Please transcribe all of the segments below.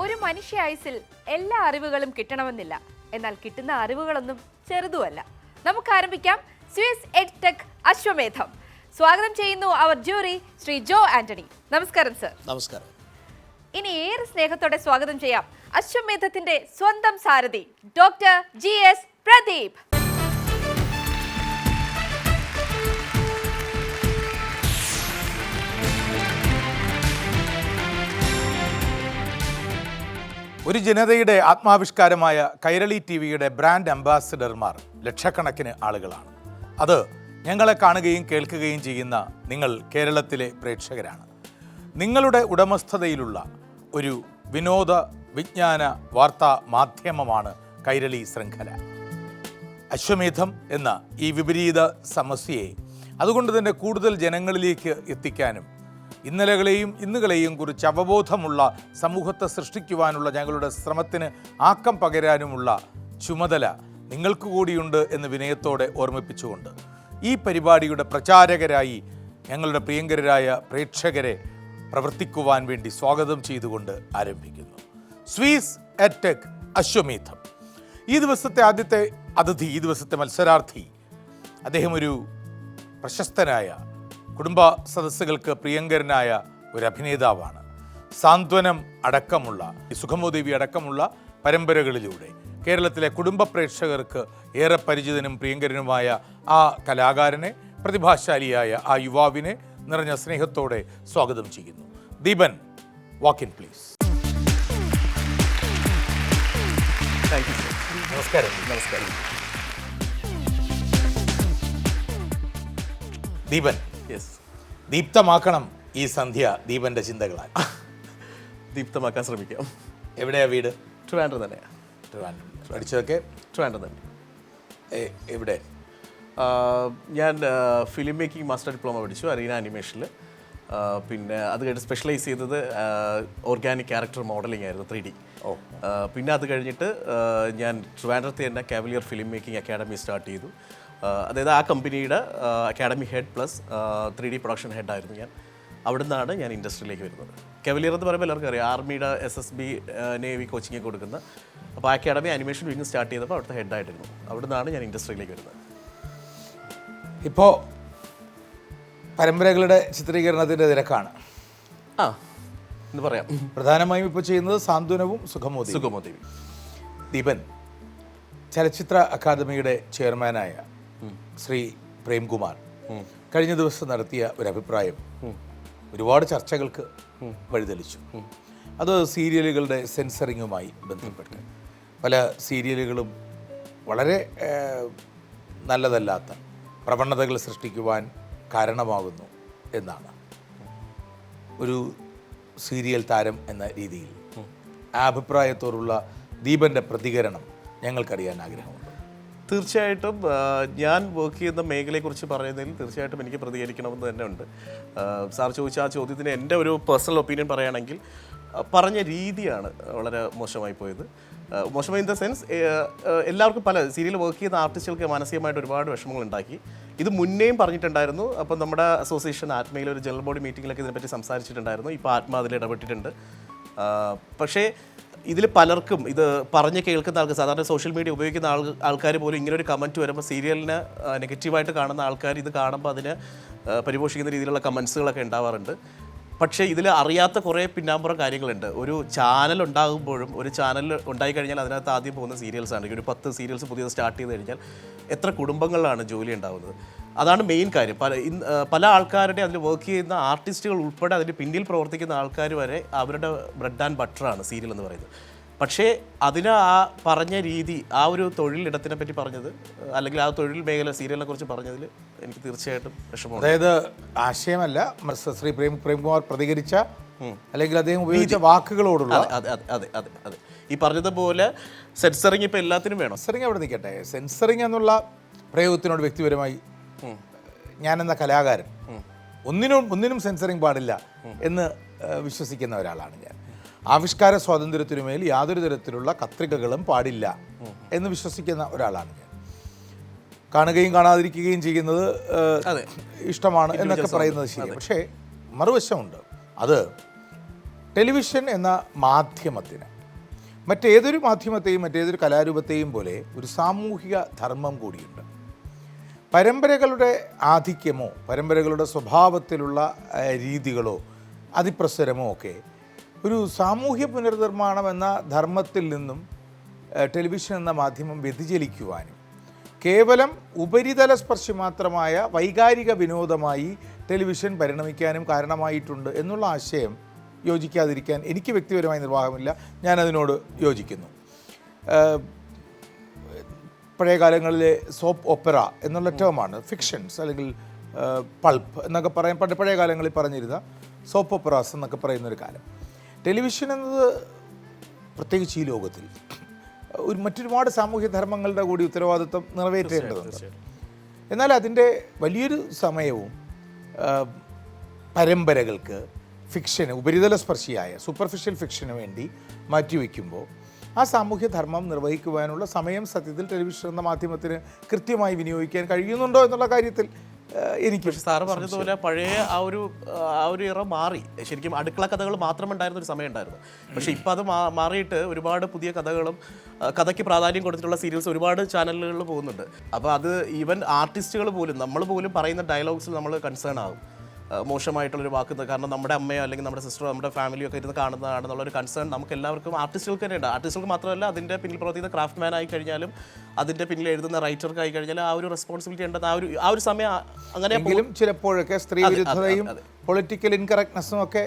ഒരു മനുഷ്യ ആയുസിൽ എല്ലാ അറിവുകളും കിട്ടണമെന്നില്ല. എന്നാൽ കിട്ടുന്ന അറിവുകളൊന്നും ചെറുതുമല്ല. നമുക്ക് ആരംഭിക്കാം. Swiss edtech Ashwamedham. സ്വാഗതം ചെയ്യുന്നു അവർ ജൂറി ശ്രീ ജോ ആന്റണി. നമസ്കാരം സർ. നമസ്കാരം. ഇനി ഏറെ സ്നേഹത്തോടെ സ്വാഗതം ചെയ്യാം അശ്വമേധത്തിന്റെ സ്വന്തം സാരഥി ഡോക്ടർ ജി എസ് പ്രദീപ്. ഒരു ജനതയുടെ ആത്മാവിഷ്കാരമായ കൈരളി ടി വിയുടെ ബ്രാൻഡ് അംബാസിഡർമാർ ലക്ഷക്കണക്കിന് ആളുകളാണ്. അത് ഞങ്ങളെ കാണുകയും കേൾക്കുകയും ചെയ്യുന്ന നിങ്ങൾ കേരളത്തിലെ പ്രേക്ഷകരാണ്. നിങ്ങളുടെ ഉടമസ്ഥതയിലുള്ള ഒരു വിനോദ വിജ്ഞാന വാർത്താ മാധ്യമമാണ് കൈരളി ശൃംഖല. അശ്വമേധം എന്ന ഈ വിപരീത സമസ്യയെ അതുകൊണ്ട് തന്നെ കൂടുതൽ ജനങ്ങളിലേക്ക് എത്തിക്കാനും ഇന്നലകളെയും ഇന്നുകളെയും കുറിച്ച് അവബോധമുള്ള സമൂഹത്തെ സൃഷ്ടിക്കുവാനുള്ള ഞങ്ങളുടെ ശ്രമത്തിന് ആക്കം പകരാനുമുള്ള ചുമതല നിങ്ങൾക്ക് കൂടിയുണ്ട് എന്ന് വിനയത്തോടെ ഓർമ്മിപ്പിച്ചുകൊണ്ട് ഈ പരിപാടിയുടെ പ്രചാരകരായി ഞങ്ങളുടെ പ്രിയങ്കരായ പ്രേക്ഷകരെ പ്രവർത്തിക്കുവാൻ വേണ്ടി സ്വാഗതം ചെയ്തുകൊണ്ട് ആരംഭിക്കുന്നു. സ്വീസ് അറ്റക് അശ്വമേധം. ഈ ദിവസത്തെ ആദ്യത്തെ അതിഥി ഈ ദിവസത്തെ മത്സരാർത്ഥി അദ്ദേഹം ഒരു പ്രശസ്തനായ കുടുംബ സദസ്സുകൾക്ക് പ്രിയങ്കരനായ ഒരു അഭിനേതാവാണ്. സാന്ത്വനം അടക്കമുള്ള ഈ സുഖമോദേവി അടക്കമുള്ള പരമ്പരകളിലൂടെ കേരളത്തിലെ കുടുംബ പ്രേക്ഷകർക്ക് ഏറെ പരിചിതനും പ്രിയങ്കരനുമായ ആ കലാകാരനെ പ്രതിഭാശാലിയായ ആ യുവാവിനെ നിറഞ്ഞ സ്നേഹത്തോടെ സ്വാഗതം ചെയ്യുന്നു. ദീപൻ വാക്ക് ഇൻ പ്ലീസ് നമസ്കാരം. നമസ്കാരം. ദീപൻ ദീപ്തമാക്കണം ഈ സന്ധ്യ ദീപന്റെ ചിന്തകളാൽ. ദീപ്തമാക്കാൻ ശ്രമിക്കാം. എവിടെയാ വീട്? ട്രിവാൻഡ്രം തന്നെയാണ് ട്രിവാൻഡ്രം. പഠിച്ചതൊക്കെ ട്രിവാൻഡ്രം തന്നെ. എവിടെ? ഞാൻ ഫിലിം മേക്കിംഗ് മാസ്റ്റർ ഡിപ്ലോമ പഠിച്ചു അരീന അനിമേഷനിൽ പിന്നെ അത് കഴിഞ്ഞ് സ്പെഷ്യലൈസ് ചെയ്തത് ഓർഗാനിക് ക്യാരക്ടർ മോഡലിംഗ് ആയിരുന്നു ത്രീ ഡി ഓ. പിന്നെ അത് കഴിഞ്ഞിട്ട് ഞാൻ ട്രിവാൻഡ്രത്തെ തന്നെ Cavalier film making academy start ചെയ്തു. അതായത് ആ കമ്പനിയുടെ academy head plus three D production ഹെഡായിരുന്നു ഞാൻ അവിടെ നിന്നാണ് ഞാൻ. ഇൻഡസ്ട്രിയിലേക്ക് വരുന്നത്. കെവലിയർ എന്ന് പറയുമ്പോൾ എല്ലാവർക്കും അറിയാം ആർമിയുടെ S S B navy coaching കൊടുക്കുന്ന. അപ്പോൾ ആ അക്കാഡമി അനിമേഷൻ വിങ് സ്റ്റാർട്ട് ചെയ്തപ്പോൾ അവിടുത്തെ ഹെഡായിട്ടിരുന്നു അവിടെ നിന്നാണ് ഞാൻ ഇൻഡസ്ട്രിയിലേക്ക് വരുന്നത്. ഇപ്പോൾ പരമ്പരകളുടെ ചിത്രീകരണത്തിന്റെ തിരക്കാണ്. ആ എന്ന് പറയാം. പ്രധാനമായും ഇപ്പോൾ ചെയ്യുന്നത് സാന്ത്വനവും സുഖമോദി. സുഖമോദേവി ദീപൻ ചലച്ചിത്ര അക്കാദമിയുടെ ചെയർമാനായ ശ്രീ പ്രേംകുമാർ. കഴിഞ്ഞ ദിവസം നടത്തിയ ഒരു അഭിപ്രായം ഒരുപാട് ചർച്ചകൾക്ക് വഴിതെളിച്ചു. അത് സീരിയലുകളുടെ സെൻസറിങ്ങുമായി ബന്ധപ്പെട്ട്. പല സീരിയലുകളും വളരെ നല്ലതല്ലാത്ത പ്രവണതകൾ സൃഷ്ടിക്കുവാൻ കാരണമാകുന്നു എന്നാണ്. ഒരു സീരിയൽ താരം എന്ന രീതിയിൽ. ആ അഭിപ്രായത്തോടുള്ള ദീപന്റെ പ്രതികരണം ഞങ്ങൾക്കറിയാൻ ആഗ്രഹമുണ്ട്. തീർച്ചയായിട്ടും ഞാൻ വർക്ക് ചെയ്യുന്ന മേഖലയെക്കുറിച്ച് പറയുന്നതിൽ തീർച്ചയായിട്ടും എനിക്ക് പ്രതികരിക്കണമെന്ന് തന്നെ ഉണ്ട്. സാർ ചോദിച്ച ആ ചോദ്യത്തിന് എന്റെ ഒരു പേഴ്സണൽ ഒപ്പീനിയൻ പറയുകയാണെങ്കിൽ പറഞ്ഞ രീതിയാണ് വളരെ മോശമായി പോയത്. മോശമായി ഇൻ ദ സെൻസ് എല്ലാവർക്കും പല സീരിയൽ വർക്ക് ചെയ്യുന്ന ആർട്ടിസ്റ്റുകൾക്ക് മാനസികമായിട്ട് ഒരുപാട് വിഷമങ്ങൾ ഉണ്ടാക്കി. ഇത് മുന്നേയും പറഞ്ഞിട്ടുണ്ടായിരുന്നു. അപ്പം നമ്മുടെ അസോസിയേഷൻ ആത്മയിൽ ഒരു ജനറൽ ബോഡി മീറ്റിങ്ങിലൊക്കെ ഇതിനെപ്പറ്റി സംസാരിച്ചിട്ടുണ്ടായിരുന്നു. ഇപ്പോൾ ആത്മ അതിൽ ഇടപെട്ടിട്ടുണ്ട്. പക്ഷേ ഇതിൽ പലർക്കും ഇത് പറഞ്ഞ് കേൾക്കുന്ന ആൾക്ക് സാധാരണ സോഷ്യൽ മീഡിയ ഉപയോഗിക്കുന്ന ആൾ ആൾക്കാർ പോലും ഇങ്ങനെ ഒരു കമന്റ് വരുമ്പോൾ സീരിയലിനെ നെഗറ്റീവായിട്ട് കാണുന്ന ആൾക്കാർ ഇത് കാണുമ്പോൾ അതിന് പരിപോഷിക്കുന്ന രീതിയിലുള്ള കമൻസുകളൊക്കെ ഉണ്ടാവാറുണ്ട്. പക്ഷേ ഇതിൽ അറിയാത്ത കുറേ പിന്നാമ്പുറം കാര്യങ്ങളുണ്ട്. ഒരു ചാനൽ ഉണ്ടാകുമ്പോഴും ഒരു ചാനൽ ഉണ്ടായി കഴിഞ്ഞാൽ അതിനകത്ത് ആദ്യം പോകുന്ന സീരിയൽസാണ് ഒരു പത്ത് സീരിയൽസ് പുതിയത് സ്റ്റാർട്ട് ചെയ്ത് കഴിഞ്ഞാൽ എത്ര കുടുംബങ്ങളിലാണ് ജോലി ഉണ്ടാകുന്നത് അതാണ് മെയിൻ കാര്യം. പല ഇന്ന് പല ആൾക്കാരുടെ അതിൽ വർക്ക് ചെയ്യുന്ന ആർട്ടിസ്റ്റുകൾ ഉൾപ്പെടെ അതിന്റെ പിന്നിൽ പ്രവർത്തിക്കുന്ന ആൾക്കാർ വരെ അവരുടെ ബ്രെഡ് ആൻഡ് ബട്ടറാണ് സീരിയൽ എന്ന് പറയുന്നത്. പക്ഷേ അതിന് ആ പറഞ്ഞ രീതി ആ ഒരു തൊഴിലിടത്തിനെ പറ്റി പറഞ്ഞത് അല്ലെങ്കിൽ ആ തൊഴിൽ മേഖല സീരിയലിനെ കുറിച്ച് പറഞ്ഞതിൽ എനിക്ക് തീർച്ചയായിട്ടും വിഷമം അതായത് ആശയമല്ല ശ്രീ പ്രേം പ്രേംകുമാർ പ്രതികരിച്ച അല്ലെങ്കിൽ അദ്ദേഹം ഉപയോഗിച്ച വാക്കുകളോടുള്ള അതെ അതെ അതെ അതെ ഈ പറഞ്ഞതുപോലെ സെൻസറിങ് ഇപ്പം എല്ലാത്തിനും വേണം. സെൻസറിങ് അവിടെ നിൽക്കട്ടെ. സെൻസറിങ് എന്നുള്ള പ്രയോഗത്തിനോട് വ്യക്തിപരമായി ഞാനെന്ന കലാകാരൻ. ഒന്നിനും ഒന്നിനും സെൻസറിങ് പാടില്ല എന്ന് വിശ്വസിക്കുന്ന ഒരാളാണ് ഞാൻ. ആവിഷ്കാര സ്വാതന്ത്ര്യത്തിനുമേൽ യാതൊരു തരത്തിലുള്ള കത്രികകളും പാടില്ല എന്ന് വിശ്വസിക്കുന്ന ഒരാളാണ് ഞാൻ. കാണുകയും കാണാതിരിക്കുകയും ചെയ്യുന്നത്. ഇഷ്ടമാണ് എന്നൊക്കെ പറയുന്നത് ശരി പക്ഷേ മറുവശമുണ്ട്. അത് ടെലിവിഷൻ എന്ന മാധ്യമത്തിന് മറ്റേതൊരു മാധ്യമത്തെയും മറ്റേതൊരു കലാരൂപത്തെയും പോലെ ഒരു സാമൂഹിക ധർമ്മം കൂടിയുണ്ട്. പരമ്പരകളുടെ ആധിക്യമോ പരമ്പരകളുടെ സ്വഭാവത്തിലുള്ള രീതികളോ അതിപ്രസരമോ ഒക്കെ ഒരു സാമൂഹ്യ പുനർനിർമ്മാണം എന്ന ധർമ്മത്തിൽ നിന്നും ടെലിവിഷൻ എന്ന മാധ്യമം വ്യതിചലിക്കുവാനും കേവലം ഉപരിതല സ്പർശി മാത്രമായ വൈകാരിക വിനോദമായി ടെലിവിഷൻ പരിണമിക്കാനും കാരണമായിട്ടുണ്ട് എന്നുള്ള ആശയം യോജിക്കാതിരിക്കാൻ എനിക്ക് വ്യക്തിപരമായി നിർവാഹമില്ല. ഞാനതിനോട് യോജിക്കുന്നു. പഴയ കാലങ്ങളിലെ സോപ്പ് ഒപ്പറ എന്നുള്ള ടേമാണ് ഫിക്ഷൻസ് അല്ലെങ്കിൽ പൾപ്പ് എന്നൊക്കെ പറയാൻ പണ്ട് പഴയ കാലങ്ങളിൽ പറഞ്ഞിരുന്ന സോപ്പ് ഒപ്പറാസ് എന്നൊക്കെ പറയുന്നൊരു കാലം. ടെലിവിഷൻ എന്നത് പ്രത്യേകിച്ച് ഈ ലോകത്തിൽ ഒരു മറ്റൊരുപാട് സാമൂഹ്യ ധർമ്മങ്ങളുടെ കൂടി ഉത്തരവാദിത്വം നിറവേറ്റേണ്ടതുണ്ട്. എന്നാൽ അതിന്റെ വലിയൊരു സമയവും പരമ്പരകൾക്ക് ഫിക്ഷന് ഉപരിതല സ്പർശിയായ സൂപ്പർഫിഷ്യൽ ഫിക്ഷന് വേണ്ടി മാറ്റിവെക്കുമ്പോൾ ആ സാമൂഹ്യ ധർമ്മം നിർവഹിക്കുവാനുള്ള സമയം സത്യത്തിൽ ടെലിവിഷൻ എന്ന മാധ്യമത്തിന് കൃത്യമായി വിനിയോഗിക്കാൻ കഴിയുന്നുണ്ടോ എന്നുള്ള കാര്യത്തിൽ എനിക്ക് പക്ഷെ സാറ് പറഞ്ഞതുപോലെ പഴയ ആ ഒരു ആ ഒരു ഇറ മാറി. ശരിക്കും അടുക്കള കഥകൾ മാത്രം ഉണ്ടായിരുന്ന ഒരു സമയം ഉണ്ടായിരുന്നു പക്ഷേ ഇപ്പം അത് മാറിയിട്ട് ഒരുപാട് പുതിയ കഥകളും കഥയ്ക്ക് പ്രാധാന്യം കൊടുത്തിട്ടുള്ള സീരിയൽസ് ഒരുപാട് ചാനലുകളിൽ പോകുന്നുണ്ട്. അപ്പോൾ അത് ഈവൻ ആർട്ടിസ്റ്റുകൾ പോലും നമ്മൾ പോലും പറയുന്ന ഡയലോഗ്സിൽ നമ്മൾ കൺസേൺ ആകും. മോശമായിട്ടുള്ളൊരു വാക്ക് കാരണം നമ്മുടെ അമ്മയോ അല്ലെങ്കിൽ നമ്മുടെ സിസ്റ്ററോ നമ്മുടെ ഫാമിലിയോ ഒക്കെ ഇരുന്ന് കാണുന്നതാണെന്നുള്ള ഒരു കൺസേൺ നമുക്ക് എല്ലാവർക്കും ആർട്ടിസ്റ്റുകൾക്ക് തന്നെ ഉണ്ട്. ആർട്ടിസ്റ്റുകൾക്ക് മാത്രമല്ല അതിന്റെ പിന്നിൽ പ്രവർത്തിക്കുന്ന ക്രാഫ്റ്റ് മാൻ ആയി കഴിഞ്ഞാലും അതിന്റെ പിന്നിൽ എഴുതുന്ന റൈറ്റർക്ക് ആയി കഴിഞ്ഞാൽ ആ ഒരു റെസ്പോൺസിബിലിറ്റി ഉണ്ടെന്ന് ആ ഒരു ആ ഒരു സമയം അങ്ങനെ ചിലപ്പോഴൊക്കെ സ്ത്രീ വിരുദ്ധതയും പൊളിറ്റിക്കൽ ഇൻകറക്ട്നെസ്സും ഒക്കെ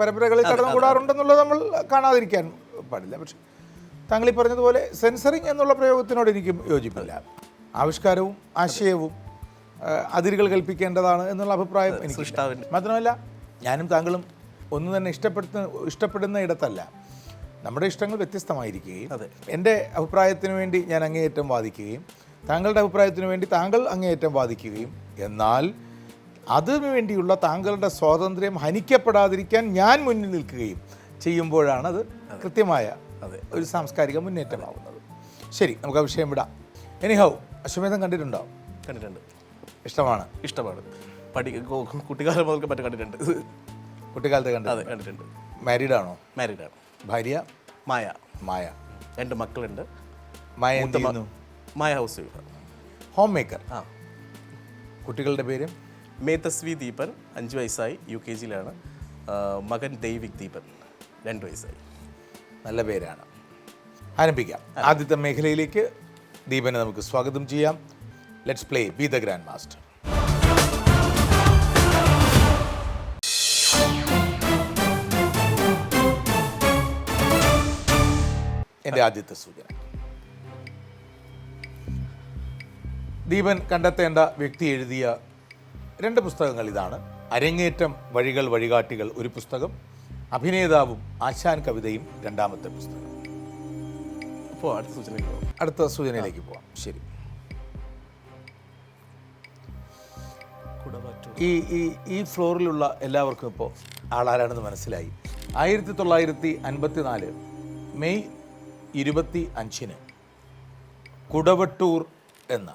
പരമ്പരകളിൽ കടന്നുകൂടാറുണ്ടെന്നുള്ളത് നമ്മൾ കാണാതിരിക്കാൻ പാടില്ല. പക്ഷെ താങ്കൾ ഈ പറഞ്ഞതുപോലെ സെൻസറിങ് എന്നുള്ള പ്രയോഗത്തിനോട് എനിക്കും യോജിപ്പില്ല. ആവിഷ്കാരവും ആശയവും അതിരുകൾ കൽപ്പിക്കേണ്ടതാണ് എന്നുള്ള അഭിപ്രായം എനിക്ക് മാത്രമല്ല ഞാനും താങ്കളും ഒന്നും തന്നെ ഇഷ്ടപ്പെടുന്ന ഇഷ്ടപ്പെടുന്ന ഇടത്തല്ല. നമ്മുടെ ഇഷ്ടങ്ങൾ വ്യത്യസ്തമായിരിക്കുകയും അതെ. എന്റെ അഭിപ്രായത്തിന് വേണ്ടി ഞാൻ അങ്ങേയറ്റം വാദിക്കുകയും താങ്കളുടെ അഭിപ്രായത്തിന് വേണ്ടി താങ്കൾ അങ്ങേയറ്റം വാദിക്കുകയും എന്നാൽ അതിനു വേണ്ടിയുള്ള താങ്കളുടെ സ്വാതന്ത്ര്യം ഹനിക്കപ്പെടാതിരിക്കാൻ ഞാൻ മുന്നിൽ നിൽക്കുകയും ചെയ്യുമ്പോഴാണ് അത് കൃത്യമായ ഒരു സാംസ്കാരിക മുന്നേറ്റമാവുന്നത്. ശരി നമുക്ക് ആ വിഷയം വിടാം. എനിഹൗ അശ്വമേധം കണ്ടിട്ടുണ്ടോ? കണ്ടിട്ടുണ്ട്. ഇഷ്ടമാണ്. ഇഷ്ടമാണ്. പഠി കുട്ടിക്കാലം മുതൽക്ക് മറ്റേ കണ്ടിട്ടുണ്ട്. കുട്ടിക്കാലത്തെ കണ്ടത് അതെ കണ്ടിട്ടുണ്ട്. മാരീഡ് ആണോ? മാരീഡാണ് ഭാര്യ? മായ. മായ. രണ്ട് മക്കളുണ്ട്. മായ എന്ത് മൂത്ത മ- ചെയ്യുന്നു? Maya housewife home maker ആ. കുട്ടികളുടെ പേര്? മേതസ്വി ദീപൻ അഞ്ച് വയസ്സായി യു കെ ജിയിലാണ്. മകൻ ദൈവിക് ദീപൻ രണ്ട് വയസ്സായി. നല്ല പേരാണ്. ആരംഭിക്കാം. ആദ്യത്തെ മേഖലയിലേക്ക് ദീപനെ നമുക്ക് സ്വാഗതം ചെയ്യാം. Let's play be the grand master എന്റെ ആദ്യത്തെ സൂചന. ദീപൻ കണ്ടെത്തേണ്ട വ്യക്തി എഴുതിയ രണ്ട് പുസ്തകങ്ങൾ ഇതാണ്. അരങ്ങേറ്റം വഴികൾ വഴികാട്ടികൾ ഒരു പുസ്തകം അഭിനേതാവും ആശാൻ കവിതയും രണ്ടാമത്തെ പുസ്തകം. അപ്പോൾ അടുത്ത സൂചനയിലേക്ക് പോകാം അടുത്ത സൂചനയിലേക്ക് പോവാം. ശരി. ഈ ഈ ഈ ഫ്ലോറിലുള്ള എല്ലാവർക്കും ഇപ്പോൾ ആളാരാണെന്ന് മനസ്സിലായി. ആയിരത്തി തൊള്ളായിരത്തി അൻപത്തി നാല് മെയ് ഇരുപത്തി അഞ്ചിന് കുടവട്ടൂർ എന്ന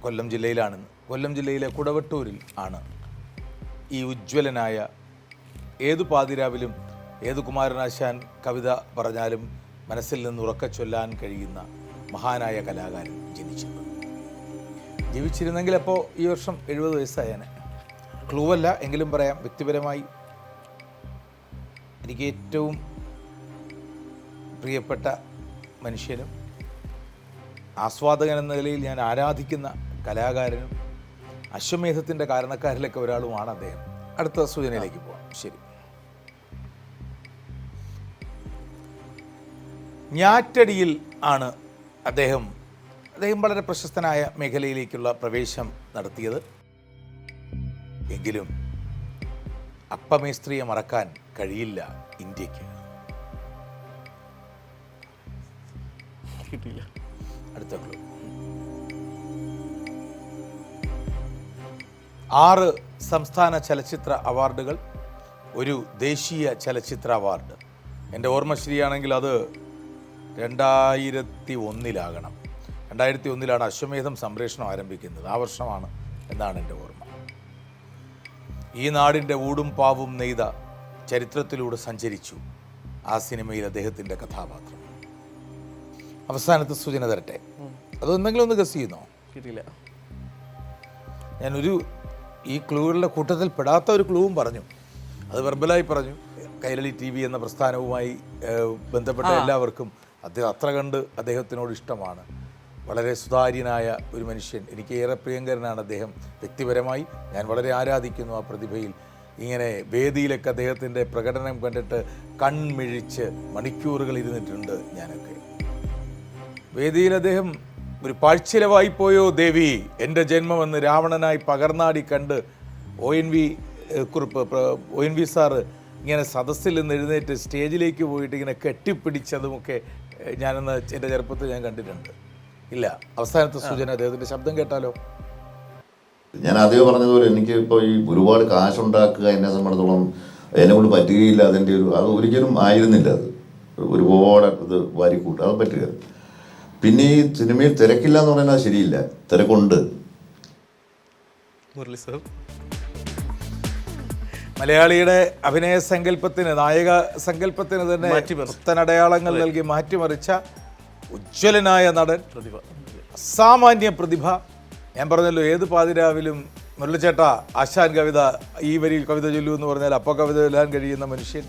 കൊല്ലം ജില്ലയിലാണ്. കൊല്ലം ജില്ലയിലെ കുടവട്ടൂരിൽ ആണ് ഈ ഉജ്ജ്വലനായ ഏതു പാതിരാവിലും ഏത് കുമാരനാശാൻ കവിത പറഞ്ഞാലും മനസ്സിൽ നിന്ന് ഉറക്ക ചൊല്ലാൻ കഴിയുന്ന മഹാനായ കലാകാരൻ ജനിച്ചത് ജീവിച്ചിരുന്നെങ്കിൽ അപ്പോൾ ഈ വർഷം എഴുപത് വയസ്സായേനെ? ക്ലൂ അല്ല എങ്കിലും പറയാം വ്യക്തിപരമായി എനിക്ക് ഏറ്റവും പ്രിയപ്പെട്ട മനുഷ്യനും ആസ്വാദകൻ എന്ന നിലയിൽ ഞാൻ ആരാധിക്കുന്ന കലാകാരനും അശ്വമേധത്തിന്റെ കാരണക്കാരിലൊക്കെ ഒരാളുമാണ് അദ്ദേഹം. അടുത്ത സൂചനയിലേക്ക് പോകാം ശരി. ഞാറ്റടിയിൽ ആണ് അദ്ദേഹം. അദ്ദേഹം വളരെ പ്രശസ്തനായ മേഖലയിലേക്കുള്ള പ്രവേശം നടത്തിയത്. എങ്കിലും അപ്പമേസ്ത്രിയെ മറക്കാൻ കഴിയില്ല ഇന്ത്യയ്ക്ക്. അടുത്ത ക്ലൂ ആറ് സംസ്ഥാന ചലച്ചിത്ര അവാർഡുകൾ ഒരു ദേശീയ ചലച്ചിത്ര അവാർഡ്. എന്റെ ഓർമ്മ ശരിയാണെങ്കിൽ അത് രണ്ടായിരത്തി ഒന്നിലാകണം രണ്ടായിരത്തി ഒന്നിലാണ് അശ്വമേധം സംപ്രേഷണം ആരംഭിക്കുന്നത്. ആ വർഷമാണ് എന്നാണ് എന്റെ ഓർമ്മ. ഈ നാടിന്റെ ഊടും പാവും നെയ്ത ചരിത്രത്തിലൂടെ സഞ്ചരിച്ചു ആ സിനിമയിൽ അദ്ദേഹത്തിന്റെ കഥാപാത്രം. അവസാനത്തെ സൂചന തരട്ടെ. അത് എന്തെങ്കിലും ഒന്ന് ഗസ് ചെയ്യുന്നോ? കിട്ടിയില്ല. ഞാനൊരു ഈ ക്ലൂകളുടെ കൂട്ടത്തിൽ പെടാത്ത ഒരു ക്ലൂവും പറഞ്ഞു. അത് വെർബലായി പറഞ്ഞു. കൈരളി ടി വി എന്ന പ്രസ്ഥാനവുമായി ബന്ധപ്പെട്ട എല്ലാവർക്കും അദ്ദേഹം അത്ര കണ്ട് അദ്ദേഹത്തിനോട് ഇഷ്ടമാണ്. വളരെ സുതാര്യനായ ഒരു മനുഷ്യൻ. എനിക്ക് ഏറെ പ്രിയങ്കരനാണ് അദ്ദേഹം. വ്യക്തിപരമായി ഞാൻ വളരെ ആരാധിക്കുന്നു ആ പ്രതിഭയിൽ. ഇങ്ങനെ വേദിയിലൊക്കെ അദ്ദേഹത്തിന്റെ പ്രകടനം കണ്ടിട്ട് കൺമിഴിച്ച് മണിക്കൂറുകൾ ഇരുന്നിട്ടുണ്ട് ഞാനൊക്കെ. വേദിയിൽ അദ്ദേഹം ഒരു പാഴ്ചിലവായി പോയോ ദേവി? എന്റെ ജന്മമെന്ന് രാവണനായി പകർന്നാടി കണ്ട് O N V Kurup O N V sir ഇങ്ങനെ സദസ്സിൽ നിന്ന് എഴുന്നേറ്റ് സ്റ്റേജിലേക്ക് പോയിട്ട് ഇങ്ങനെ കെട്ടിപ്പിടിച്ചതുമൊക്കെ ഞാനന്ന് എന്റെ ചെറുപ്പത്തിൽ ഞാൻ കണ്ടിട്ടുണ്ട്. ഇല്ല. അവസാനത്തെ സൂചന അദ്ദേഹത്തിന്റെ ശബ്ദം കേട്ടാലോ? ഞാൻ ആദ്യം പറഞ്ഞതുപോലെ എനിക്ക് ഇപ്പോൾ ഈ ഒരുപാട് കാശുണ്ടാക്കുക എന്നെ സംബന്ധിച്ചിടത്തോളം എന്നെ കൊണ്ട് പറ്റുകയില്ല അതിന്റെ ഒരു അത് ഒരിക്കലും ആയിരുന്നില്ല അത്. ഒരുപാട് ഇത് വാരിക്കൂട്ട് അത് പറ്റുക. പിന്നെ ഈ സിനിമയിൽ തിരക്കില്ല എന്ന് പറയുന്നത് ശരിയില്ല. തിരക്കുണ്ട്. മുരളി സർ. മലയാളിയുടെ അഭിനയ സങ്കല്പത്തിന് നായക സങ്കല്പത്തിന് തന്നെ. പുത്തനടയാളങ്ങൾ നൽകി മാറ്റിമറിച്ച ഉജ്ജ്വലനായ നടൻ. പ്രതിഭ. അസാമാന്യ പ്രതിഭ. ഞാൻ പറഞ്ഞല്ലോ ഏത് പാതിരാവിലും മുരളിച്ചേട്ട ആശാൻ കവിത ഈ വരിയിൽ കവിത ചൊല്ലൂ എന്ന് പറഞ്ഞാൽ അപ്പോൾ കവിത ചൊല്ലാൻ കഴിയുന്ന മനുഷ്യൻ.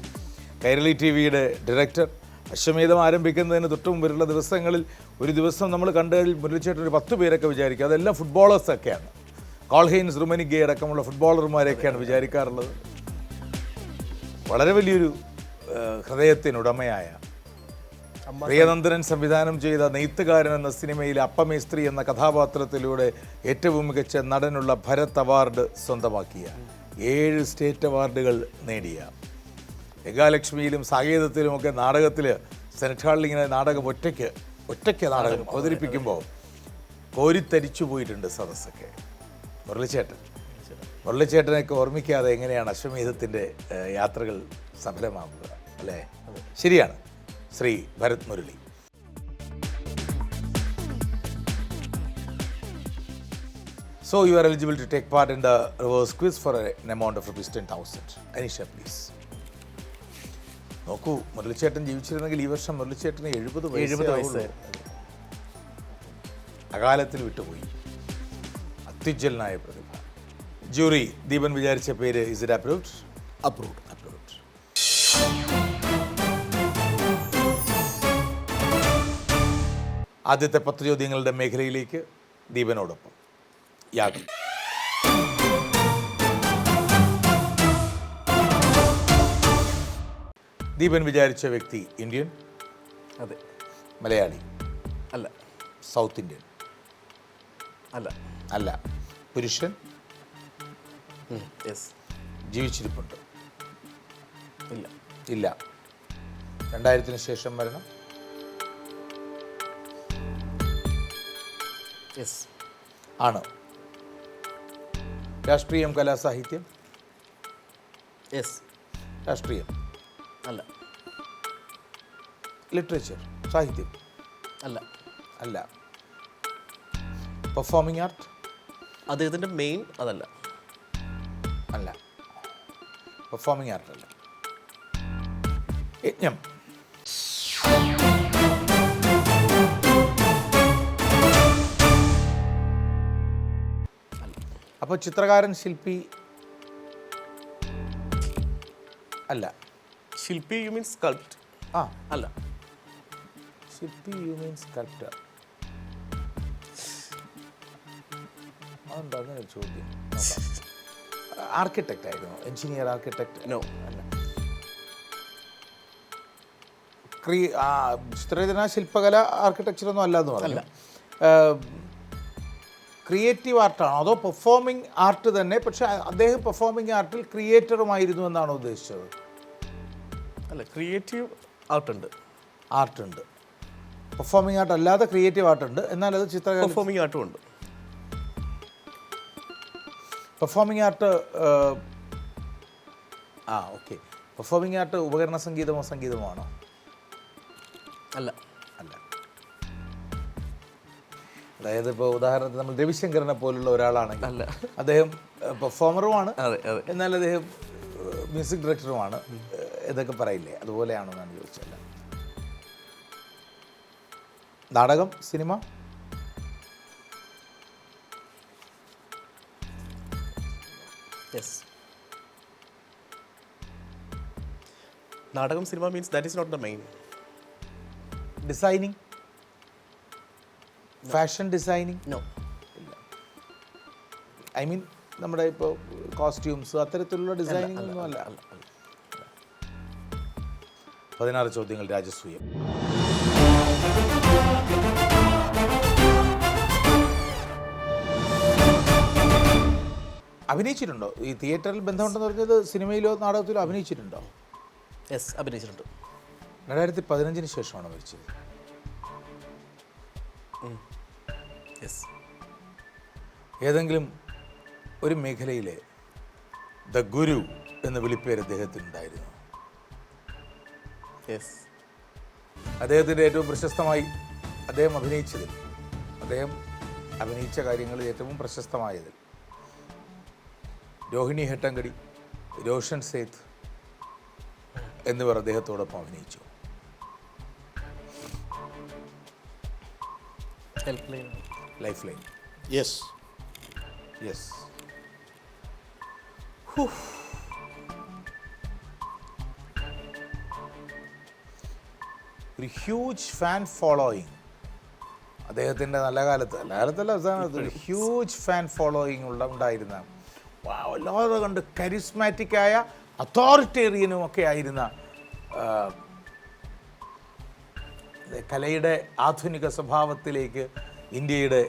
കൈരളി ടി വിയുടെ ഡയറക്ടർ. അശ്വമേധം ആരംഭിക്കുന്നതിന് തൊട്ട് മുമ്പിലുള്ള ദിവസങ്ങളിൽ ഒരു ദിവസം നമ്മൾ കണ്ടതിൽ കഴിഞ്ഞാൽ മുരളിച്ചേട്ടൻ ഒരു പത്ത് പേരൊക്കെ വിചാരിക്കുക അതെല്ലാം ഫുട്ബോളേഴ്സൊക്കെയാണ് കോൾഹെയിൻസ് റുമനിഗെ അടക്കമുള്ള ഫുട്ബോളർമാരെയൊക്കെയാണ് വിചാരിക്കാറുള്ളത്. വളരെ വലിയൊരു ഹൃദയത്തിനുടമയായ പ്രിയനന്ദനൻ സംവിധാനം ചെയ്ത നെയ്ത്തുകാരൻ എന്ന സിനിമയിലെ അപ്പമേസ്ത്രി എന്ന കഥാപാത്രത്തിലൂടെ ഏറ്റവും മികച്ച നടനുള്ള ഭരത് അവാർഡ് സ്വന്തമാക്കിയ ഏഴ് സ്റ്റേറ്റ് അവാർഡുകൾ നേടിയ. ഗംഗാലക്ഷ്മിയിലും സാഗീതത്തിലുമൊക്കെ നാടകത്തിൽ സെനറ്റ് ഹാളിൽ ഇങ്ങനെ നാടകം ഒറ്റയ്ക്ക് ഒറ്റയ്ക്ക് നാടകം അവതരിപ്പിക്കുമ്പോൾ കോരിത്തരിച്ചു പോയിട്ടുണ്ട് സദസ്സൊക്കെ. മുരളിച്ചേട്ടൻ. മുരളിച്ചേട്ടനെയൊക്കെ ഓർമ്മിക്കാതെ എങ്ങനെയാണ് അശ്വമേധത്തിന്റെ യാത്രകൾ സഫലമാകുക അല്ലേ? ശരിയാണ്. Shri Bharath Murali. So you are eligible to take part in the reverse quiz for an amount of rupees 10,000. Anisha, please. നോക്കൂ മുരളിച്ചേട്ടൻ ജീവിച്ചിരുന്നെങ്കിൽ ഈ വർഷം മുരളിച്ചേട്ടന് എഴുപത് എഴുപത് വയസ്സ്. അകാലത്തിൽ വിട്ടുപോയി. അത്യുജ്വലനായ പ്രതിഭ. ജൂറി ദീപൻ വിചാരിച്ച പേര് ഇസ് ഇറ്റ് അപ്രൂവ്ഡ് അപ്രൂവ്ഡ് ആദ്യത്തെ പത്ത് ചോദ്യങ്ങളുടെ മേഖലയിലേക്ക് ദീപനോടൊപ്പം. യാഗം. ദീപൻ വിചാരിച്ച വ്യക്തി ഇന്ത്യൻ? അതെ. മലയാളി? അല്ല. South Indian? അല്ല. അല്ല. പുരുഷൻ? യെസ് ജീവിച്ചിരിപ്പുണ്ട്? ഇല്ല. ഇല്ല. രണ്ടായിരത്തിന് ശേഷം മരണം? ആണ്. രാഷ്ട്രീയം കലാസാഹിത്യം? യെസ് രാഷ്ട്രീയം. അല്ല. ലിറ്ററേച്ചർ സാഹിത്യം? അല്ല. അല്ല. പെർഫോമിംഗ് ആർട്ട് അദ്ദേഹത്തിന്റെ മെയിൻ അതല്ല. അല്ല. പെർഫോമിംഗ് ആർട്ട് അല്ല. യജ്ഞം. അപ്പോൾ ചിത്രകാരൻ ശില്പി അല്ല. ശില്പി യു മീൻ സ്കൾപ്റ്റ് ആ. അല്ല. ശില്പി യു മീൻ സ്കൾപ്റ്റർ അതെന്താ ചോദ്യം? ആർക്കിടെക്റ്റ് ആയിരുന്നു. എഞ്ചിനീയർ ആർക്കിടെക്ട് നോ അല്ല. ക്രീ ചിത്രരചന ശില്പകല ആർക്കിടെക്ചർ ഒന്നും അല്ല. എന്ന് പറഞ്ഞു ക്രിയേറ്റീവ് ആർട്ടാണോ അതോ പെർഫോമിംഗ് ആർട്ട് തന്നെ? പക്ഷെ അദ്ദേഹം പെർഫോമിംഗ് ആർട്ടിൽ ക്രിയേറ്ററുമായിരുന്നു എന്നാണോ ഉദ്ദേശിച്ചത്? അല്ല ക്രിയേറ്റീവ് ആർട്ടുണ്ട് ആർട്ടുണ്ട് പെർഫോമിംഗ് ആർട്ട് അല്ലാതെ ക്രിയേറ്റീവ് ആർട്ടുണ്ട് എന്നാൽ അത് ചിത്ര പെർഫോമിംഗ് ആർട്ടും ഉണ്ട്. പെർഫോമിംഗ് ആർട്ട് ആ ഓക്കെ. പെർഫോമിംഗ് ആർട്ട് ഉപകരണ സംഗീതമോ സംഗീതമോ അതായത് ഇപ്പോൾ ഉദാഹരണത്തിന് നമ്മൾ രവിശങ്കറിനെ പോലുള്ള ഒരാളാണെങ്കിൽ അല്ല. അദ്ദേഹം പെർഫോമറുമാണ് എന്നാൽ അദ്ദേഹം മ്യൂസിക് ഡയറക്ടറുമാണ് ഇതൊക്കെ പറയില്ലേ? അതുപോലെയാണോ ഞാൻ ചോദിച്ചല്ല നാടകം സിനിമ? യെസ് നാടകം cinema means that is not the main designing fashion designing no I mean നമ്മുടെ ഇപ്പോൾ കോസ്റ്റ്യൂംസ് അത്തരത്തിലുള്ള ഡിസൈനിങ് ഒന്നും അല്ല. പതിനാറ് ചോദ്യങ്ങൾ രാജസൂയം. അഭിനയിച്ചിട്ടുണ്ടോ? ഈ തിയേറ്ററിൽ ബന്ധമുണ്ടെന്ന് പറഞ്ഞത് സിനിമയിലോ നാടകത്തിലോ അഭിനയിച്ചിട്ടുണ്ടോ? യെസ് അഭിനയിച്ചിട്ടുണ്ട്. രണ്ടായിരത്തി പതിനഞ്ചിന് ശേഷമാണ് മരിച്ചത്? യെസ് ഏതെങ്കിലും ഒരു മേഖലയിലെ ദ ഗുരു എന്ന വിളിപ്പേര് അദ്ദേഹത്തിനുണ്ടായിരുന്നു. യെസ് അദ്ദേഹത്തിന്റെ ഏറ്റവും പ്രശസ്തമായി അദ്ദേഹം അഭിനയിച്ചതിൽ അദ്ദേഹം അഭിനയിച്ച കാര്യങ്ങളിൽ ഏറ്റവും പ്രശസ്തമായതിൽ രോഹിണി ഹെട്ടങ്കടി രോഷൻ സേത്ത് എന്നിവർ അദ്ദേഹത്തോടൊപ്പം അഭിനയിച്ചു. Help line life line yes yes ഒരു ഹ്യൂജ് ഫാൻ ഫോളോയിങ് അദ്ദേഹത്തിന്റെ നല്ല കാലത്ത് നല്ല കാലത്തല്ല അവസാനത്ത് ഒരു ഹ്യൂജ് ഫാൻ ഫോളോയിങ് ഉള്ള ഉണ്ടായിരുന്ന വല്ലാതെ കണ്ട് കരിസ്മാറ്റിക്കായ അതോറിറ്റേറിയനും ഒക്കെ ആയിരുന്ന കലയുടെ ആധുനിക സ്വഭാവത്തിലേക്ക് ഇന്ത്യയുടെ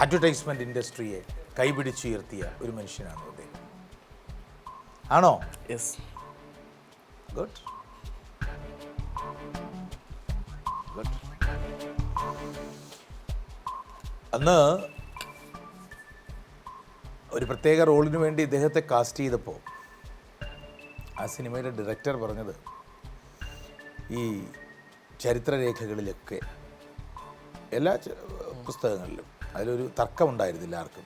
അഡ്വർടൈസ്മെന്റ് ഇൻഡസ്ട്രിയെ കൈപിടിച്ചുയർത്തിയ ഒരു മനുഷ്യനാണ് അദ്ദേഹം. ആണോ? യെസ് ഗുഡ് ഗുഡ് അന്ന് ഒരു പ്രത്യേക റോളിന് വേണ്ടി ഇദ്ദേഹത്തെ കാസ്റ്റ് ചെയ്തപ്പോൾ ആ സിനിമയുടെ ഡയറക്ടർ പറഞ്ഞത് ഈ ചരിത്രരേഖകളിലൊക്കെ എല്ലാ പുസ്തകങ്ങളിലും അതിലൊരു തർക്കമുണ്ടായിരുന്നില്ല ആർക്കും.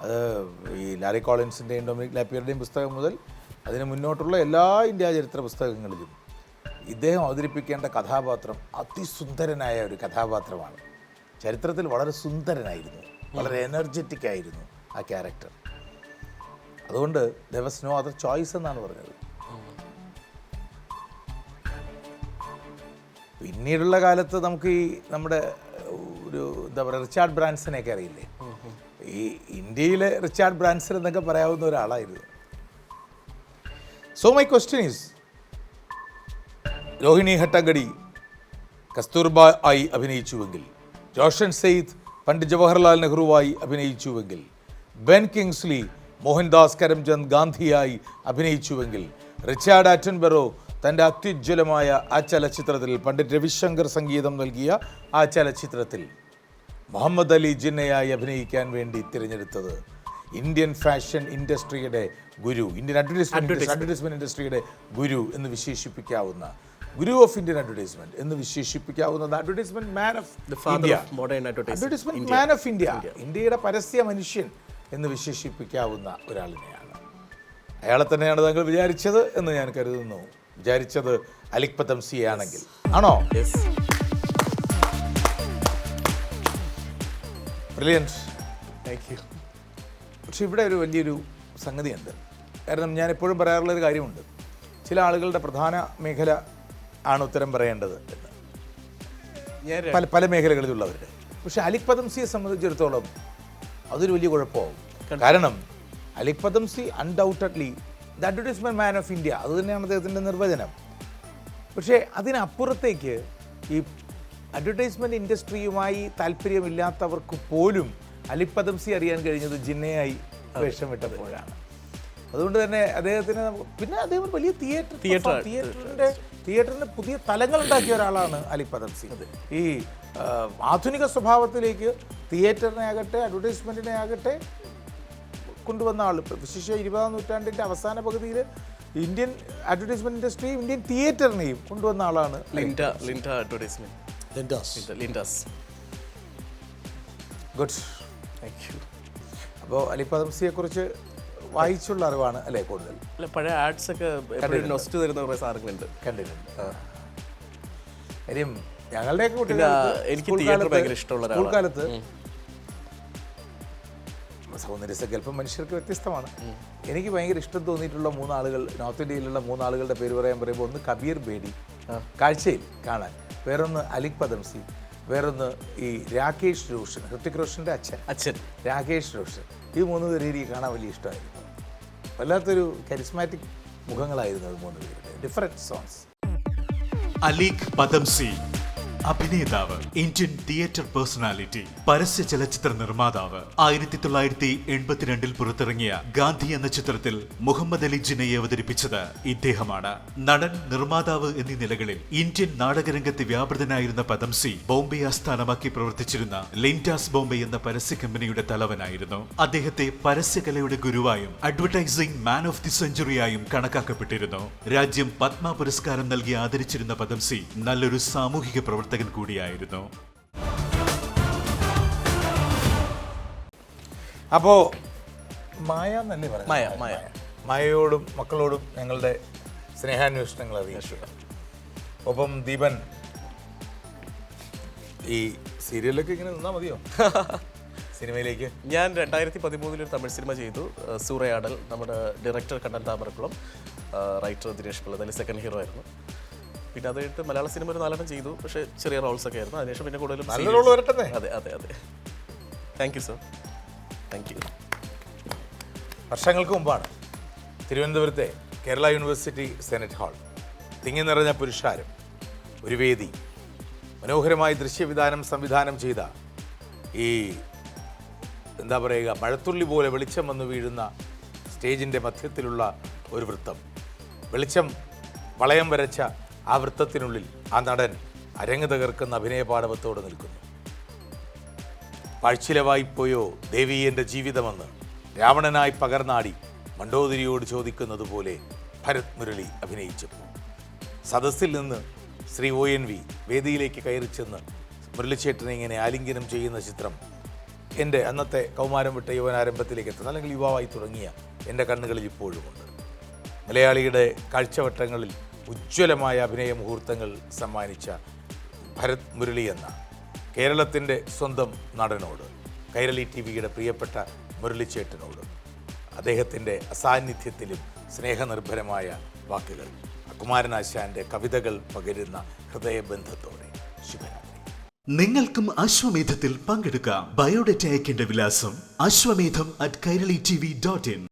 അത് ഈ ലാരി കോളിൻസിന്റെയും ഡൊമിനിക് ലാപ്പിയറുടെയും പുസ്തകം മുതൽ അതിന് മുന്നോട്ടുള്ള എല്ലാ ഇന്ത്യാ ചരിത്ര പുസ്തകങ്ങളിലും ഇദ്ദേഹം അവതരിപ്പിക്കേണ്ട കഥാപാത്രം അതിസുന്ദരനായ ഒരു കഥാപാത്രമാണ്. ചരിത്രത്തിൽ വളരെ സുന്ദരനായിരുന്നു. വളരെ എനർജറ്റിക് ആയിരുന്നു ആ ക്യാരക്ടർ. അതുകൊണ്ട് there was no other choice എന്നാണ് പറഞ്ഞത്. പിന്നീടുള്ള കാലത്ത് നമുക്ക് ഈ നമ്മുടെ ഒരു എന്താ പറയുക റിച്ചാർഡ് ബ്രാൻസനെയൊക്കെ അറിയില്ലേ? ഈ ഇന്ത്യയിലെ റിച്ചാർഡ് ബ്രാൻസൺ എന്നൊക്കെ പറയാവുന്ന ഒരാളായിരുന്നു. So my question is Rohini Hattangadi Kasturba ആയി അഭിനയിച്ചുവെങ്കിൽ ജോഷൻ സെയ്ദ് പണ്ഡിറ്റ് ജവഹർലാൽ നെഹ്റുവായി അഭിനയിച്ചുവെങ്കിൽ ബെൻ കിങ്സ്ലി മോഹൻദാസ് കരംചന്ദ് ഗാന്ധിയായി അഭിനയിച്ചുവെങ്കിൽ റിച്ചാർഡ് ആറ്റൻബറോ തന്റെ അത്യുജ്വലമായ ആ ചലച്ചിത്രത്തിൽ പണ്ഡിറ്റ് രവിശങ്കർ സംഗീതം നൽകിയ ആ ചലച്ചിത്രത്തിൽ മുഹമ്മദ് അലി ജിന്നയായി അഭിനയിക്കാൻ വേണ്ടി തിരഞ്ഞെടുത്തത് ഇന്ത്യൻ ഫാഷൻ ഇൻഡസ്ട്രിയുടെ ഗുരു ഇന്ത്യൻ അഡ്വർടൈസ്മെന്റ് അഡ്വർടൈസ്മെന്റ് ഇൻഡസ്ട്രിയുടെ ഗുരു എന്ന് വിശേഷിപ്പിക്കാവുന്ന ഗുരു ഓഫ് ഇന്ത്യൻ അഡ്വർടൈസ്മെന്റ് എന്ന് വിശേഷിപ്പിക്കാവുന്ന advertisement man of India advertisement man of India ഇന്ത്യയുടെ പരസ്യ മനുഷ്യൻ എന്ന് വിശേഷിപ്പിക്കാവുന്ന ഒരാളിനെയാണ്. അയാളെ തന്നെയാണ് താങ്കൾ വിചാരിച്ചത് എന്ന് ഞാൻ കരുതുന്നു. വിചാരിച്ചത് അലിക് സി ആണെങ്കിൽ. ആണോ? യെസ് ബ്രില്യന്റ് താങ്ക് യു പക്ഷെ ഇവിടെ ഒരു വലിയൊരു സംഗതിയുണ്ട്. കാരണം ഞാൻ എപ്പോഴും പറയാറുള്ളൊരു കാര്യമുണ്ട്. ചില ആളുകളുടെ പ്രധാന മേഖല ആണ് ഉത്തരം പറയേണ്ടത് ഞാൻ പല പല മേഖലകളിലുള്ളവരുടെ. പക്ഷെ അലിക് പദംസിയെ സംബന്ധിച്ചിടത്തോളം അതൊരു വലിയ കുഴപ്പമാവും. കാരണം Alyque Padamsee undoubtedly the advertisement man of India അത് തന്നെയാണ് അദ്ദേഹത്തിന്റെ നിർവചനം. പക്ഷേ അതിനപ്പുറത്തേക്ക് ഈ അഡ്വർടൈസ്മെന്റ് ഇൻഡസ്ട്രിയുമായി താല്പര്യമില്ലാത്തവർക്ക് പോലും അലിപ്പദംസി അറിയാൻ കഴിഞ്ഞത് ജിന്നയായി വേഷമിട്ടപ്പോഴാണ്. അതുകൊണ്ട് തന്നെ അദ്ദേഹത്തിന് പിന്നെ അദ്ദേഹം വലിയ തിയേറ്റർ തിയേറ്റർ തിയേറ്ററിന്റെ തിയേറ്ററിന് പുതിയ തലങ്ങൾ ഉണ്ടാക്കിയ ഒരാളാണ് അലിപ്പദംസി പദംസി ഈ ആധുനിക സ്വഭാവത്തിലേക്ക് തിയേറ്ററിനെ ആകട്ടെ അഡ്വർടൈസ്മെന്റിനെ ആകട്ടെ കൊണ്ടുവന്ന ആൾ വിശേഷം ഇരുപതാം നൂറ്റാണ്ടിന്റെ അവസാന പകുതിയിൽ ഇന്ത്യൻ അഡ്വർടൈസ്മെന്റ് ഇൻഡസ്ട്രിയും ഇന്ത്യൻ തിയേറ്ററിനെയും കൊണ്ടുവന്ന ആളാണ്. Linda Linda advertisement. Lintas. Good. Thank you അപ്പോൾ അലിപദംസിയെക്കുറിച്ച് വായിച്ചുള്ള അറിവാണ് അല്ലേ കൂടുതൽ? അല്ല പഴയ ആർട്സ് ഒക്കെ എപ്പോഴും നൊസ്റ്റ് തരുന്ന കുറേ സാധനങ്ങളുണ്ട്. കണ്ടിട്ടുണ്ട്. കാര്യം ഞങ്ങളുടെയൊക്കെ കുട്ടികൾ എനിക്ക് തിയേറ്റർ ഭയങ്കര ഇഷ്ടമുള്ള കാലത്ത് സൗന്ദര്യ സങ്കല്പം മനുഷ്യർക്ക് വ്യത്യസ്തമാണ്. എനിക്ക് ഭയങ്കര ഇഷ്ടം തോന്നിയിട്ടുള്ള മൂന്നാളുകൾ നോർത്ത് ഇന്ത്യയിലുള്ള മൂന്നാളുകളുടെ പേര് പറയാൻ പറയുമ്പോൾ ഒന്ന് കബീർ ബേഡി കാഴ്ചയിൽ കാണാൻ. വേറൊന്ന് അലിക് പദംസി. വേറൊന്ന് ഈ രാകേഷ് റോഷൻ ഹൃത്തിക് റോഷന്റെ അച്ഛൻ. അച്ഛൻ. രാകേഷ് റോഷൻ ഈ മൂന്ന് പേര് എനിക്ക് കാണാൻ വലിയ ഇഷ്ടമായിരുന്നു. വല്ലാത്തൊരു കരിസ്മാറ്റിക് മുഖങ്ങളായിരുന്നു അത് മൂന്ന് പേരുടെ. Different songs Alyque Padamsee. അഭിനേതാവ് Indian theatre personality പരസ്യ ചലച്ചിത്ര നിർമ്മാതാവ് ആയിരത്തി തൊള്ളായിരത്തി എൺപത്തിരണ്ടിൽ പുറത്തിറങ്ങിയ ഗാന്ധി എന്ന ചിത്രത്തിൽ മുഹമ്മദ് അലി ജിന്നയെ അവതരിപ്പിച്ചത് ഇദ്ദേഹമാണ്. നടൻ നിർമ്മാതാവ് എന്നീ നിലകളിൽ ഇന്ത്യൻ നാടകരംഗത്ത് വ്യാപൃതനായിരുന്ന പദംസി ബോംബെ ആസ്ഥാനമാക്കി പ്രവർത്തിച്ചിരുന്ന ലിൻഡാസ് ബോംബെ എന്ന പരസ്യ കമ്പനിയുടെ തലവനായിരുന്നു. അദ്ദേഹത്തെ പരസ്യകലയുടെ ഗുരുവായും അഡ്വർടൈസിംഗ് മാൻ ഓഫ് ദി സെഞ്ചുറിയായും കണക്കാക്കപ്പെട്ടിരുന്നു. രാജ്യം പത്മ പുരസ്കാരം നൽകി ആദരിച്ചിരുന്ന പദംസി നല്ലൊരു സാമൂഹിക പ്രവർത്തകൻ കൂടിയായിരുന്നു. അപ്പോ മായ എന്നല്ലേ? മായ, മായ. മായയോടും മക്കളോടും ഞങ്ങളുടെ സ്നേഹാന്വേഷണങ്ങൾ അറിയിച്ചു. ഒപ്പം ദീപൻ ഈ സീരിയലൊക്കെ ഇങ്ങനെ നിന്നാ മതിയോ? സിനിമയിലേക്ക്? ഞാൻ രണ്ടായിരത്തി പതിമൂന്നിൽ ഒരു തമിഴ് സിനിമ ചെയ്തു. സൂറയാടൽ നമ്മുടെ ഡയറക്ടർ കണ്ണൻ താമരക്കുളം റൈറ്റർ ദിനേഷ് പിള്ള അതിൽ സെക്കൻഡ് ഹീറോ ആയിരുന്നു. പിന്നെ അത് കഴിഞ്ഞിട്ട് മലയാള സിനിമ ഒരു നാലെണ്ണം ചെയ്തു. പക്ഷേ ചെറിയ റോൾസ് ഒക്കെ ആയിരുന്നു. അതിനുശേഷം പിന്നെ കൂടുതലും നല്ല റോൾ വരട്ടെ അതെ അതെ അതെ. Thank you sir thank you വർഷങ്ങൾക്ക് മുമ്പാണ് തിരുവനന്തപുരത്തെ കേരള യൂണിവേഴ്സിറ്റി സെനറ്റ് ഹാൾ. തിങ്ങി നിറഞ്ഞ പുരുഷാരം ഒരു വേദി മനോഹരമായി ദൃശ്യവിധാനം സംവിധാനം ചെയ്ത ഈ എന്താ പറയുക മഴത്തുള്ളി പോലെ വെളിച്ചം വന്ന് വീഴുന്ന സ്റ്റേജിന്റെ മധ്യത്തിലുള്ള ഒരു വൃത്തം. വെളിച്ചം വളയം വരച്ച ആ വൃത്തത്തിനുള്ളിൽ ആ നടൻ അരങ്ങ് തകർക്കുന്ന അഭിനയ പാടവത്തോടെ നിൽക്കുന്നു. പഴ്ചിലവായിപ്പോയോ ദേവി എന്റെ ജീവിതമെന്ന് രാവണനായി പകർന്നാടി മണ്ടോദരിയോട് ചോദിക്കുന്നത് പോലെ ഭരത് മുരളി അഭിനയിച്ചപ്പോൾ സദസ്സിൽ നിന്ന് ശ്രീ ഒ എൻ വി വേദിയിലേക്ക് കയറി ചെന്ന് മുരളിച്ചേട്ടനെ ഇങ്ങനെ ആലിംഗനം ചെയ്യുന്ന ചിത്രം എന്റെ അന്നത്തെ കൗമാരം വിട്ട യുവനാരംഭത്തിലേക്ക് എത്തുന്ന അല്ലെങ്കിൽ യുവാവായി തുടങ്ങിയ എന്റെ കണ്ണുകളിൽ ഇപ്പോഴുമുണ്ട്. മലയാളിയുടെ കാഴ്ചവട്ടങ്ങളിൽ ഉജ്ജ്വലമായ അഭിനയ മുഹൂർത്തങ്ങൾ സമ്മാനിച്ച ഭരത് മുരളി എന്ന കേരളത്തിന്റെ സ്വന്തം നടനോട് കൈരളി ടി വിയുടെ പ്രിയപ്പെട്ട മുരളിച്ചേട്ടനോട് അദ്ദേഹത്തിന്റെ അസാന്നിധ്യത്തിലും സ്നേഹനിർഭരമായ വാക്കുകൾ കുമാരനാശാന്റെ കവിതകൾ പകരുന്ന ഹൃദയബന്ധത്തോടെ ശുഭരാത്രി. നിങ്ങൾക്കും അശ്വമേധത്തിൽ പങ്കെടുക്കാം. ബയോഡേറ്റ അയക്കേണ്ട വിലാസം Ashwamedham at Kairali T V dot in.